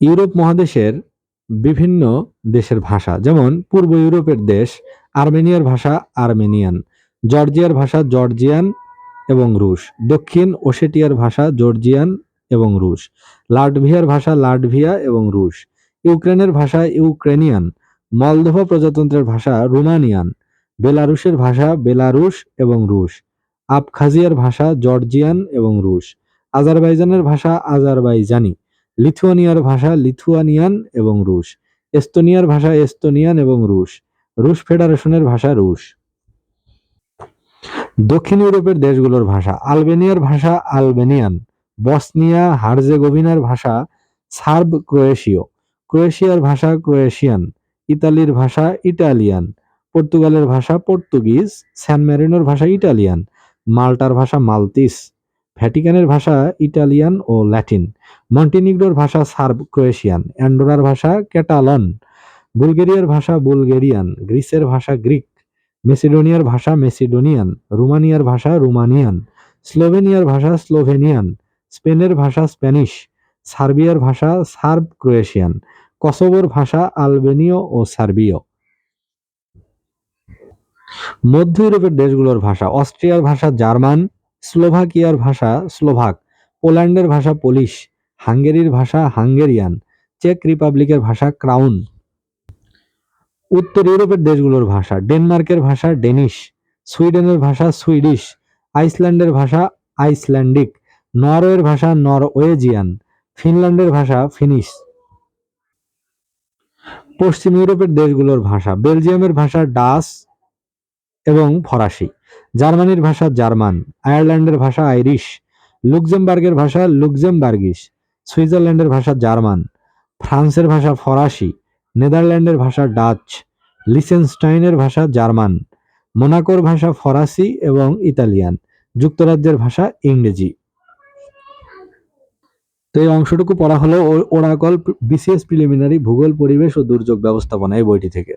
Europe মহাদেশের বিভিন্ন দেশের ভাষা, যেমন পূর্ব ইউরোপের দেশ আর্মেনিয়ার ভাষা আর্মেনিয়ান, জর্জিয়ার ভাষা জর্জিয়ান এবং রুশ, দক্ষিণ ওশেটিয়ার ভাষা জর্জিয়ান এবং রুশ, লাটভিয়ার ভাষা লাটভিয়া এবং রুশ, ইউক্রেনের ভাষা ইউক্রেনিয়ান, মলদোভা প্রজাতন্ত্রের ভাষা রোমানিয়ান, বেলারুশের ভাষা বেলারুশ এবং রুশ, আবখাজিয়ার ভাষা জর্জিয়ান এবং রুশ, আজারবাইজানের ভাষা আজারবাইজানি লিথুয়ানিয়ার ভাষা লিথুয়ানিয়ান এবং রুশ। এস্তোনিয়ার ভাষা এস্তোনিয়ান এবং রুশ। রুশ ফেডারেশনের ভাষা রুশ। দক্ষিণ ইউরোপের দেশগুলোর ভাষা আলবেনিয়ার ভাষা আলবেনিয়ান। বসনিয়া, হার্জেগোভিনার ভাষা সার্ব ক্রোয়েশীয়। ক্রোয়েশিয়ার ভাষা ক্রোয়েশিয়ান। ইতালির ভাষা ইটালিয়ান। পর্তুগালের ভাষা পর্তুগিজ। স্যান ম্যারিনোর ভাষা ইটালিয়ান। মাল্টার ভাষা মালতিস। ভ্যাটিকানের ভাষা ইটালিয়ান ও ল্যাটিন, মন্টিনিগ্রোর ভাষা সার্ব ক্রোয়েশিয়ান অ্যান্ডোরার ভাষা ক্যাটালন, বুলগেরিয়ার ভাষা বুলগেরিয়ান, গ্রিসের ভাষা গ্রিক, মেসিডোনিয়ার ভাষা মেসিডোনিয়ান, রুমানিয়ার ভাষা রুমানিয়ান, স্লোভেনিয়ার ভাষা স্লোভেনিয়ান, স্পেনের ভাষা স্প্যানিশ, সার্বিয়ার ভাষা সার্ব ক্রোয়েশিয়ান কসোভোর ভাষা আলবেনীয় ও সার্বীয়। মধ্য ইউরোপের দেশগুলোর ভাষা, অস্ট্রিয়ার ভাষা জার্মান স্লোভাকিয়ার ভাষা স্লোভাক, পোল্যান্ডের ভাষা পোলিশ, হাঙ্গেরির ভাষা হাঙ্গেরিয়ান, চেক রিপাবলিকের ভাষা ক্রাউন। উত্তর ইউরোপের দেশগুলোর ভাষা ডেনমার্কের ভাষা ডেনিশ, সুইডেনের ভাষা সুইডিশ, আইসল্যান্ডের ভাষা আইসল্যান্ডিক, নরওয়ের ভাষা নরওয়েজিয়ান, ফিনল্যান্ডের ভাষা ফিনিশ। পশ্চিম ইউরোপের দেশগুলোর ভাষা বেলজিয়ামের ভাষা ডাস এবং ফরাসি। জার্মানির ভাষা জার্মান, আয়ারল্যান্ডের ভাষা আইরিশ, লুক্সেমবার্গের ভাষা লুক্সেমবার্গিস সুইজারল্যান্ডের ভাষা জার্মান, ফ্রান্সের ভাষা ফরাসি, নেদারল্যান্ডের ভাষা ডাচ, লিসেনস্টাইনের ভাষা জার্মান, মোনাকোর ভাষা ফরাসি এবং ইতালিয়ান, যুক্তরাজ্যের ভাষা ইংরেজি। তো এই অংশটুকু পড়া হলো ওরাকল বিসিএস প্রিলিমিনারি ভূগোল, পরিবেশ ও দুর্যোগ ব্যবস্থাপনা এই বইটি থেকে।